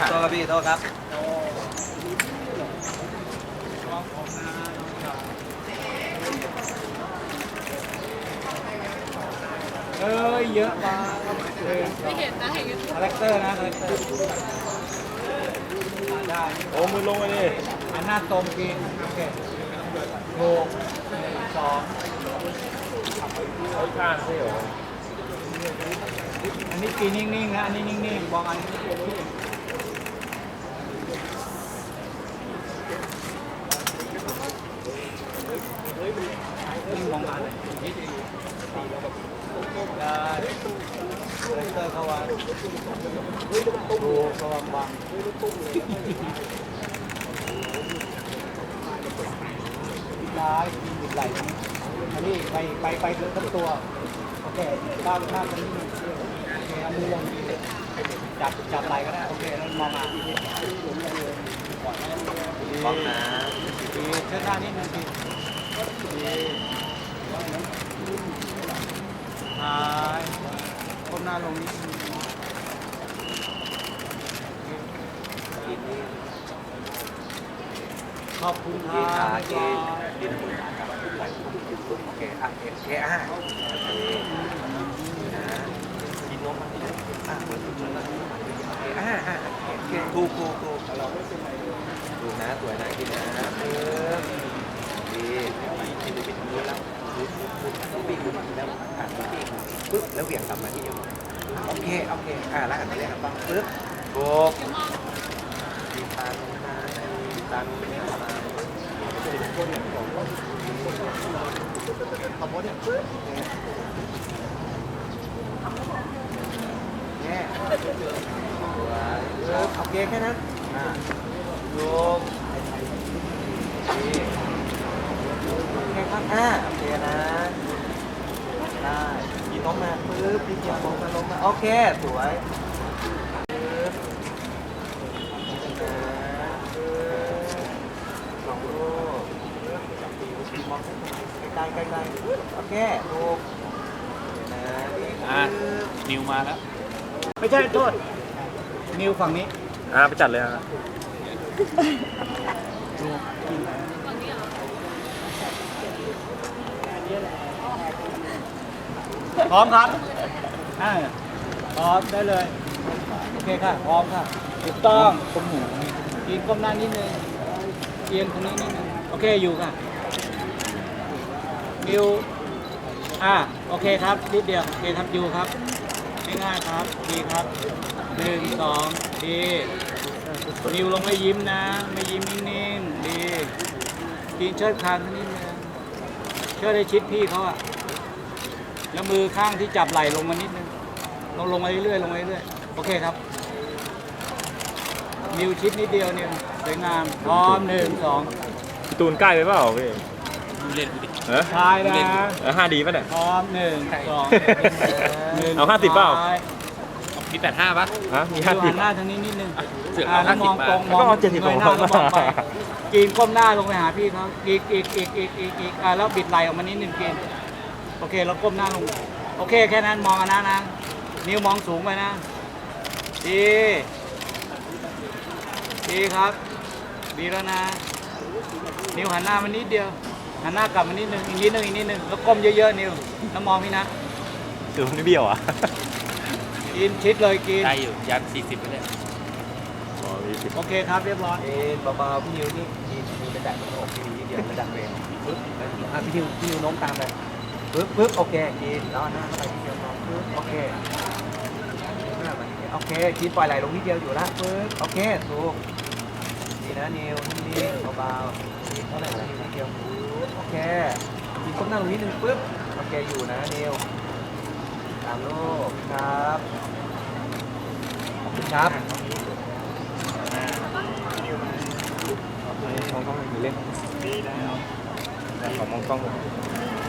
ครับโทษครับพี่โทษครับเอ้ยเยอะมาเออไม่เห็นนะเห็นคาแรคเตอร์นะคาแรคเตอร์อ่าได้โอ้มือลงไปดิอันหน้าตรงกินโอเคถูกสองเขาข้างใช่เหรออันนี้กินนิ่งๆนะอันนี้นิ่งๆบอกอันนี้ มองอันนิดนึงได้คาแรคเตอร์เขาว่าดูเขาวางบางร้ายบิดไหลอันนี้ไปไปไปทั้งตัวโอเคบ้างมากกว่านี้โอเคเอามือลงจับจับไหลก็ได้โอเคแล้วมองมาดีบ้องนะดีเชิดหน้านิดนึงดีดีหายก้ม หน้าลงนิดนึงขอบคุณครับกินกินมือนะครับโอเคอะโอเคอะโอเคนะกินนมมาอะเหมือนคุณชนละโอเคอะอะโอเคถูกถูกถูกเราถูกนะสวยนะกินนะเออดีกินไปิดมือแล้ว ปุ๊บปุ๊บปุ๊บปีกแล้วอะปุ๊บปีกปุ๊บแล้วเหวี่ยงกลับมาที่เอวโอเคโอเคอะแล้วหันไปเลยครับปังปุ๊บโบกมีตาลงมามีตาลงมาเนี่ยโอเคแค่นั้นอะโยกดีโอเคครับอ่าโอเคนะได้ยีน้องมา ปึ๊บดีเกียวลงมาลงมาโอเค สวยปึ๊บสองลูกมองใกล้ใกล้ใกล้โอเคลูกนะอะนิวมาแล้ว ไม่ใช่โทษ นิวฝั่งนี้ อะไปจัดเลยอะ พร้อมครับอ่าพร้อมได้เลย โอเคค่ะ พร้อมค่ะถูกต้องก้มหูกินก้มหน้านิดนึงเอียงตรงนี้นิดนึงโอเคอยู่ค่ะนิวอ่าโอเคครับนิดเดียวโอเคครับอยู่ครับง่ายๆครับดีครับหนึ่งสองดีนิวลงไม่ยิ้มนะ ไม่ยิ้มนิ่งๆดีกินเชิดคางนิดนึงเชิดให้ชิดพี่เขาอะ แล้วมือข้างที่จับไหล่ลงมานิดนึงลงลงมาเรื่อยๆลงมาเรื่อยๆโอเคครับ นิ้วชิดนิดเดียวนิ้วสวยงามพร้อมหนึ่งสองพี่ตูนใกล้ไปเปล่าพี่เล่น เออชายนะเออห้าดีป่ะเนี่ย พร้อมหนึ่งสองหนึ่งเอา50เปล่า ซ้ยมีแปดห้าป่ะฮะมีนิ้ห้าวดี หันหน้าทางนี้นิดนึงเสือกอ่าเอาแล้วมอง50ตรงบาทมองก็เอา70เงยหน้าของแล้วผมมองไปมากินก้มหน้าลงไปหาพี่เขาอีกอีกอีกอีกอีกอีกอ่าแล้วบิดไหล่ออกมานิดนึงกิน โอเคแล้วก้มหน้าลง โอเคแค่นั้นมองอันนั้นนะ นิ้วมองสูงไปนะ ดีดีครับ ดีแล้วนะ นิ้วหันหน้ามานิดเดียว หันหน้ากลับมานิดนึง อีกนิดนึง อีกนิดนึง แล้วก้มเยอะๆ นิ้ว แล้วมองพี่นะตูนนี่เบี้ยวอะ กินชิดเลยกิน ได้อยู่ยันสี่สิบไปเลยอ๋อมีสิบโอเคครับเรียบร้อยเอ็นเบาๆพี่นิวนี่พี่นิวจะดันอกพี่นิวนิดเดียวจะดันเวงปึ๊บแล้วอะพี่นิวพี่นิวโน้มตามไป ปึ๊บปึ๊บโอเคกินแล้วเอาหน้าเข้าไปทีเดียวพอปึ๊บโอเคหน้ามานิดเดียวโอเคกินปล่อยไหลลงนิดเดียวอยู่ละปึ๊บโอเคถูกดีนะนิวนิ่งๆเบาๆกินเท่าไหร่ละนิวนิดเดียวปึ๊บโอเคกินก้มหน้าลงนิดนึงปึ๊บโอเคอยู่นะนิวตามลูกครับขอบคุณครับมองกล้องมีเล่นขอมองกล้องหน่อย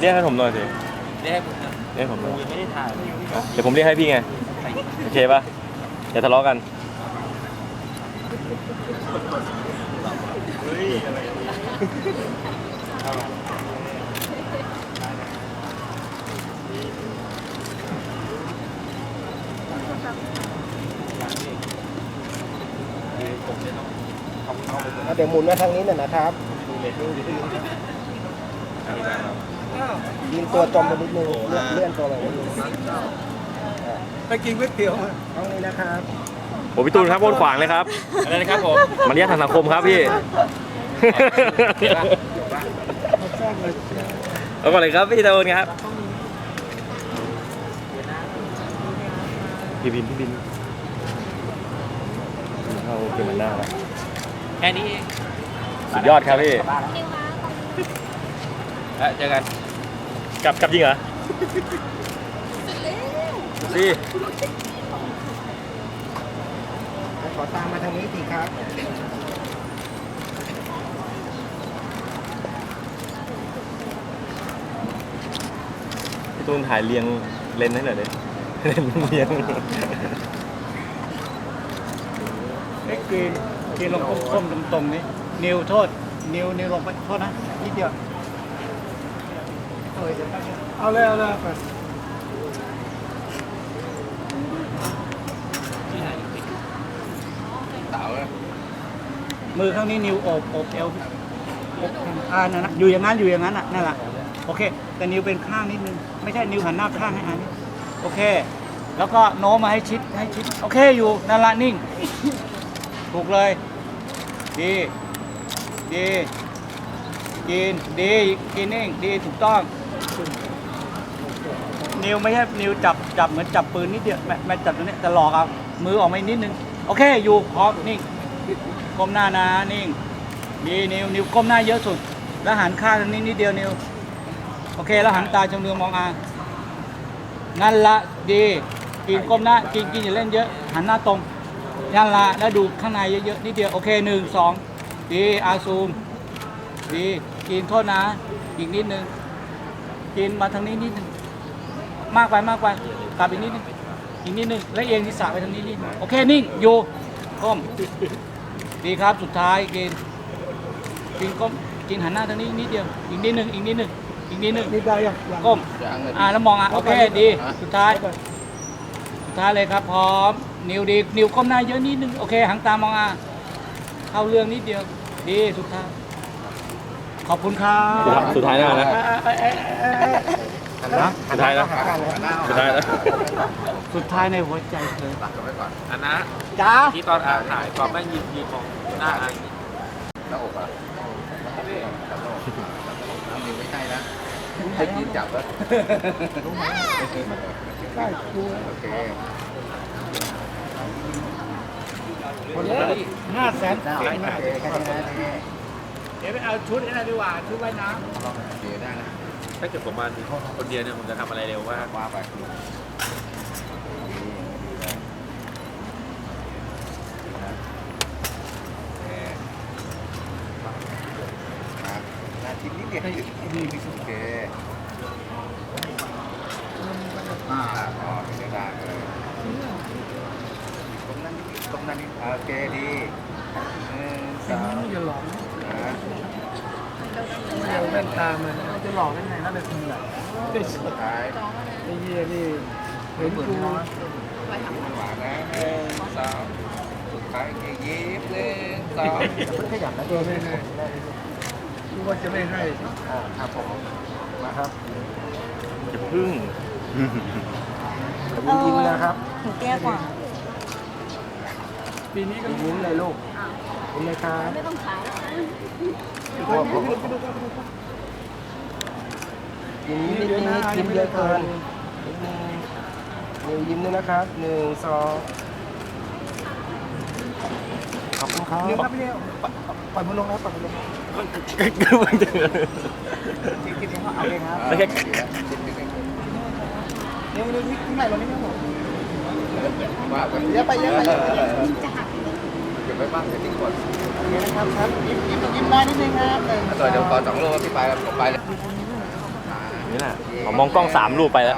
เรียกให้ผมหน่อยสิได้ให้ผมนะเรียกผมหน่อยยังไม่ได้ถ่ายเดี๋ยวผมเรียกให้พี่ไง โอเคป่ะอย่าทะเลาะกันเดี๋ยวหมุนมาทางนี้หน่อยนะครับ ยิงตัวจมไปนิดนึงเลื่อนเลื่อนตัวไปนิดนึงไปกินก๋วยเตี๋ยวมาตรงนี้นะครับ โอ้พี่ตูนครับโคตรขวางเลยครับอะไรนะครับผมมารยาททางสังคมครับพี่เอาก่อนเลยครับพี่ตูนครับพี่บินพี่บินเข้าเกมมันหน้าแล้วแค่นี้เองสุดยอดครับพี่แล้วเจอกัน กลับกลับจริงเหรอสิขอตามมาทางนี้สิครับ พี่ตูนถ่ายเรียงเลนส์ให้หน่อยดิเลนส์เรียงเอ็กกีนกีนลงก้มๆตรงๆนี่นิวโทษ นิวนิวลงไปโทษนะนิดเดียว เอาเลยเอาเลยก่อนมือข้างนี้นิ้วโอบโอบเอวโอบอ่านั่นนะอยู่อย่างนั้นอยู่อย่างนั้นอะนั่นแหละโอเค แต่นิ้วเป็นข้างนิดนึง ไม่ใช่นิ้วหันหน้าข้างให้อันนี้โอเค แล้วก็โน้มมาให้ชิดให้ชิด โอเคอยู่นั่นละนิ่ง ถูกเลย ดีดีกินดีกินนิ่งดีถูกต้อง นิวไม่ใช่นิวจับจับเหมือนจับปืนนิดเดียวแม่แม่จับตรงนี้แต่หลอกเอามือออกมาอีกนิดนึงโอเคอยู่พร้อมนิ่งก้มหน้านะนิ่งดีนิวนิวก้มหน้าเยอะสุด แล้วหันข้างทางนี้นิดเดียวนิวโอเคแล้วหันตาจงเรืองมองอางั้นละดีกินก้มหน้ากินกินอย่าเล่นเยอะ หันหน้าตรงยันละแล้วดูข้างในเยอะๆนิดเดียวโอเคหนึ่งสองดีอาซูมดีกินโทษนะอีกนิดนึง กินมาทางนี้นิดนึงมากไปมากไปกลับอีกนิดนึงอีกนิดนึงแล้วเอียงศีรษะไปทางนี้นิดนึงโอเคนิ่งอยู่ก้มดีครับสุดท้ายกินกินก้มกินหันหน้าทางนี้นิดเดียวอีกนิดนึงอีกนิดนึงอีกนิดนึงนี่ได้ยังก้มอ่าแล้วมองอะโอเคดีสุดท้ายสุดท้ายเลยครับพร้อม นิ้วดีนิ้วก้มหน้าเยอะนิดนึงโอเคหางตามองอะเข้าเรื่องนิดเดียวดีสุดท้าย ขอบคุณครับสุดท้ายแล้วนะนะสุดท้ายแล้วสุดท้ายแล้วสุดท้ายในหัวใจเธออันนะจ้าที่ตอนอาถ่ายตอนแม่งยืนยืนมองหน้าอาอย่างนี้หน้าอกอะนี่ไม่ใช่นะให้กินจับแล้วได้ดูโอเคคนละห้าแสนได้เองโอนะ เคแค่นี้นะเดี๋ยวไปเอาชุดนี้ดีกว่าชุดว่ายน้เดี๋ยวได้นะถ้าเกิดผมมาคนเดียวเนี่ยผมจะทำอะไรเร็วมากว่าไปนาทีนี้เดียวโอเคอ่าพอเป็นได้เลยตรงนั้นนิดตรงนั้นนิดโอเคดีหนึ่งสองอย่าหลอกนะ เอาแว่นตามันจะหลอกได้ไงนั่นเป็นคนไหนไอ้สุดท้ายเหี้ยนี่เห็นกูหวานนะหนึ่งสองสุดท้ายยิ้มหนึ่งสองมันขยับนะตัวไม่ให้กูว่าจะไม่ให้อ่าครับผมมาครับจะพึ่งยิ้มยิ้มนะครับหนูเตี้ยกว่าปีนี้ก็ยิ้มเลยลูก ยิ้มเลยครับไม่ต้องขายแล้วนะยิ้มนิดนิดยิ้มเยอะเกินนิดนึงนิวยิ้มด้วยนะครับหนึ่งสองขอบคุณครับนิ้วครับพี่นิ้วปล่อยมือลงนะปล่อยมือลงก็มันจะคิดๆเอาเลยครับนิ้วนิ้วที่ไหนลงไม่ได้หรอว่ากันเยอะไปเยอะไปเยอะไปเก็บไว้บ้างเดี๋ยวทิ้งก่อนเยอะนะครับครับยิ้มยิ้มยิ้มน้อยนิดนึงครับหนึ่งต่อเดี๋ยวก่อนสองโลพี่ไปผมไปเลยนี่แหละผมมองกล้องสามรูปไปแล้ว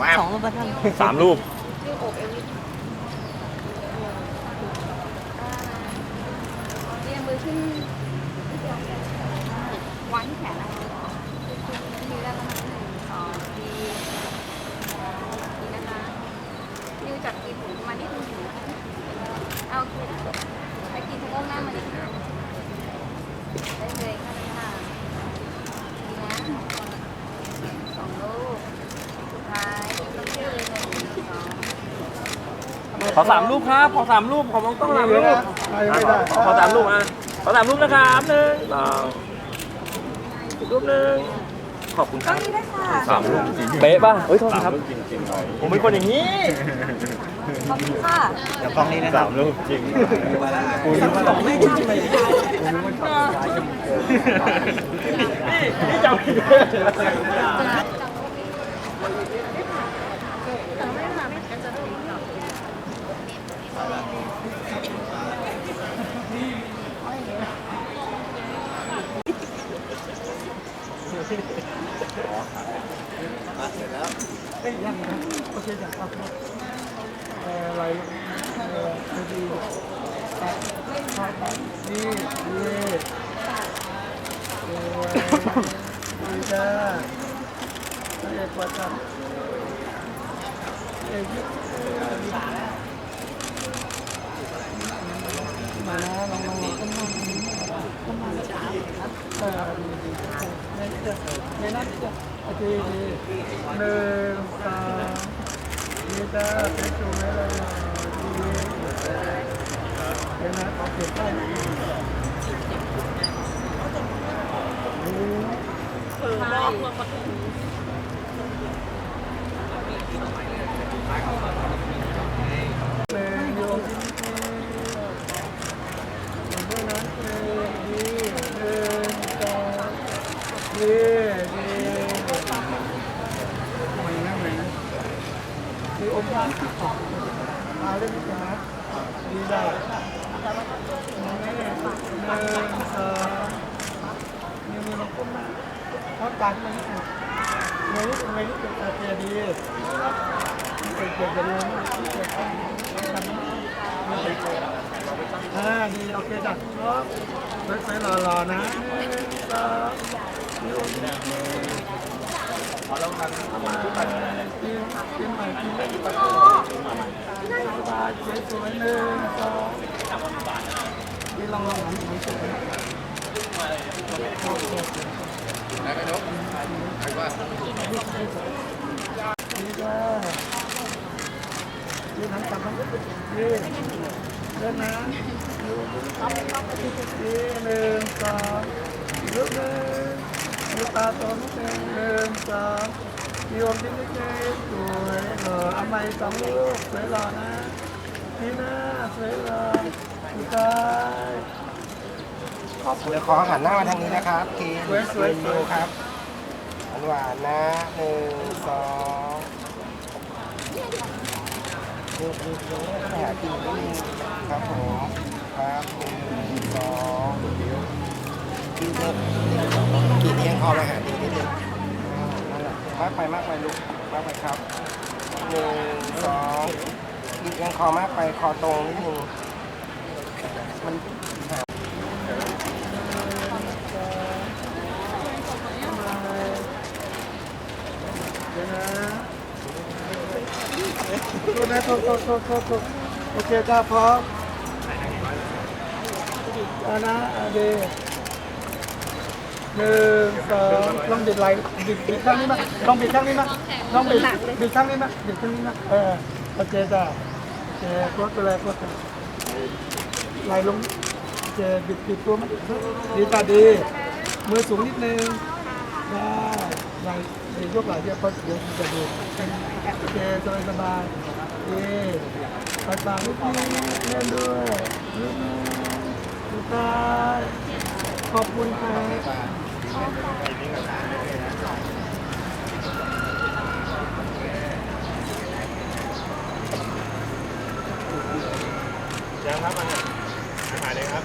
ว้าวสองรูปธรรมสามรูป เรียนมือขึ้นวางที่แขนนะคะทีแรกก็มาหนึ่งสองทีทีนะคะนิ้ว กินมานิดนึงเอาไปกินทงหน้ามานิดนึงได้เลยค่ะดีนะสองลูกสุดท้ายต้องยืนหนึ่งสอง ขอสามรูปครับ ขอสามรูป ขอมองต้องสามรูปไม่ได้ขอสามรูปอะขอสามรูปนะครับหนึ่งสองอีกรูปหนึ่งขอบคุณครับนี่ได้ค่ะสามรูปจริงเป๊ะป่ะเฮ้ยโทษครับจริงจริงๆเลยผมเป็นคนอย่างนี้ขอบคุณค่ะเดี๋ยวกล้องนี้นะคสารับมรูปจริงกูนึกว่าเราไม่ใช่เลยนี่จำอะไรเออดีตัดตัดนี่นี่โอ้ยดีจ้าเอกวัดกันเอกมานะลองลองลองก็มาก็มาช้าเออดีดีในนี้เดี๋ย วในนั้นเคโอเคดีหนึ่งสองนี่จ้าเป็นสวยเลยดีเดี๋ยวนะขอเก็บได้นะเลยโยมด้วยนะเลยดีหนึ่งสองดีดีไม่นะไม่นะ มีองค์พระที่ขอบมาเล่นกันนะดีได้นี่หนึ่งสองมีมือลงก้มมาทอดปากมันนี่เงยนิดเงยนิดเกิดเกียดีเกิดเกิดจะดีเกิดทำอ่า ดี โอเคจ้ะครบสวยๆหล่อๆนะหนึ่งสองมีองค์พระกินกินใหม่กินใหม่สบายสวยๆหนึ่งสองนี่ลองลองหันหันสวยนี่จ้านี่หันกลับมานี่ เดินนะนี่หนึ่งสองลุกหนึ่งมีตาโตนิดหนึ่งหนึ่งสองมีอมยิ้มเล็กๆสวยหล่อเอาไม้สองลูกสวยหล่อนะนี่นะสวยหล่อสุดท้ายขอบคุณเดี๋ยวขอหันหน้ามาทางนี้นะครับกินสวยสวยสวยครับหวานๆนะหนึ่งสองดูดูดูหากินนิดนึง ครับผมครับหนึ่งสองกินเยอะกินเอียงคอมาหาดีนิดนึงอ่านั่นแหละมากไปมากไปลูกมากไปครับหนึ่งสองกินเอียงคอมากไปคอตรงนิดนึงมันเดี๋ยวนะโทษนะโทษโทษโทษโทษโทษโอเคจ้าพร้อม อานะอาดีหนึ่งสองลองบิดไหลบิดบิดข้างนี้มาลองบิดข้างนี้มาลองบิดบิดข้างนี้มาบิดข้างนี้มาเออโอเคจ้าโอเคกดไปเลยกดไปไหลลงโอเคบิดบิดตัวมันดีจ้าดีมือสูงนิดนึงได้ไหลยกไหลเยอะเพราะเดี๋ยวจะดูโอเคสบายสบายดีปาดปากนิดนึงเล่นด้วย นิดนึงสุดท้ายขอบคุณครับยังครับอาหารอาหารเลยครับ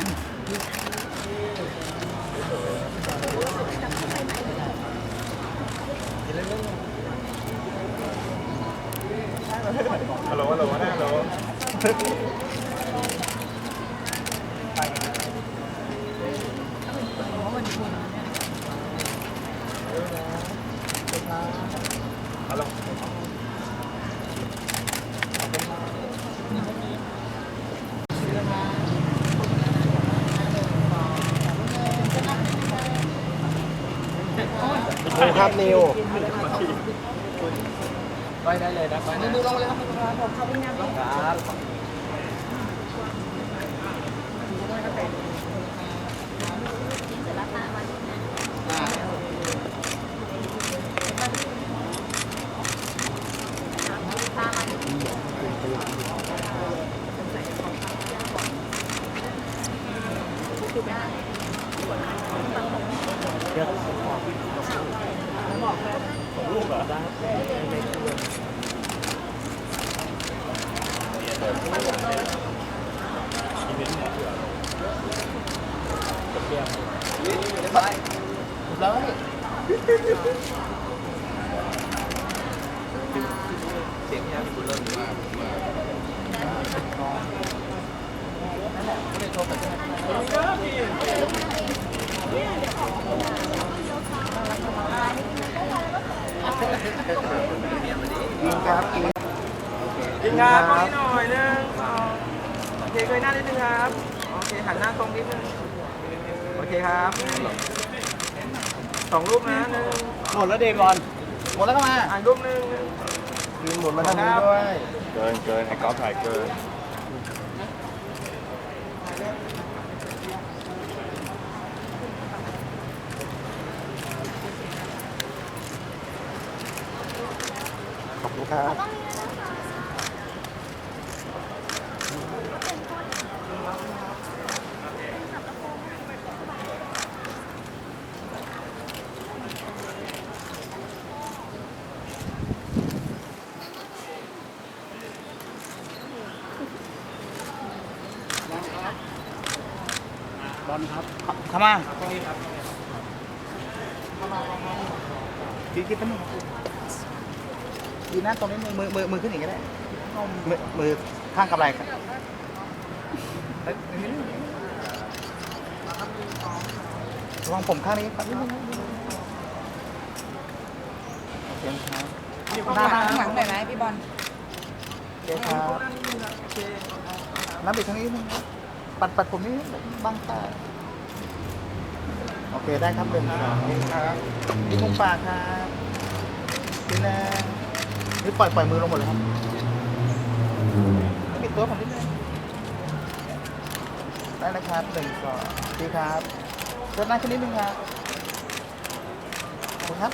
ฮัลโหลฮัลโหลฮัลโหล ครับนิวไปได้เลยนะไปนะนิวลงเลยครับเส เสียงยังคุณเริ่มว่า กินครับยิงครับตรงนี้หน่อยหนึงสองโอเคเงยหน้านิดนึงครับ โอเคหันหน้าตรงนิดนึง โอเคครับ สองรูปนะหนึ่งหมดแล้วเดบอลหมดแล้วก็มาอ่านรูปหนึ่งยืนหมุนมาทางนี้ด้วย เกินเกินไอ้ก๊อฟถ่ายเกิน คุณครับบอลครับเข้ามาคิดคิดเป็น ดีนะตรงนี้มือมือมือขึ้นอย่างนี้ได้มือมือข้างกับไหล่ครับระวังผมข้างนี้ครับโอเคครับหน้าหน้าข้างหลังหน่อยไหมพี่บอลโอเคครับน้ำบิดทางนี้นึงครับปัดปัดผมนี้บังตาโอเคได้ครับเป็นสองครับนี่มุมปากครับนี่นะ นี่ปล่อยปล่อยมือลงหมดเลยครับปิดตัวผมนิดนึงได้นะครับหนึ่งสองดีครับเดินหน้าขึ้นนิดนึงครับขอบคุณครับ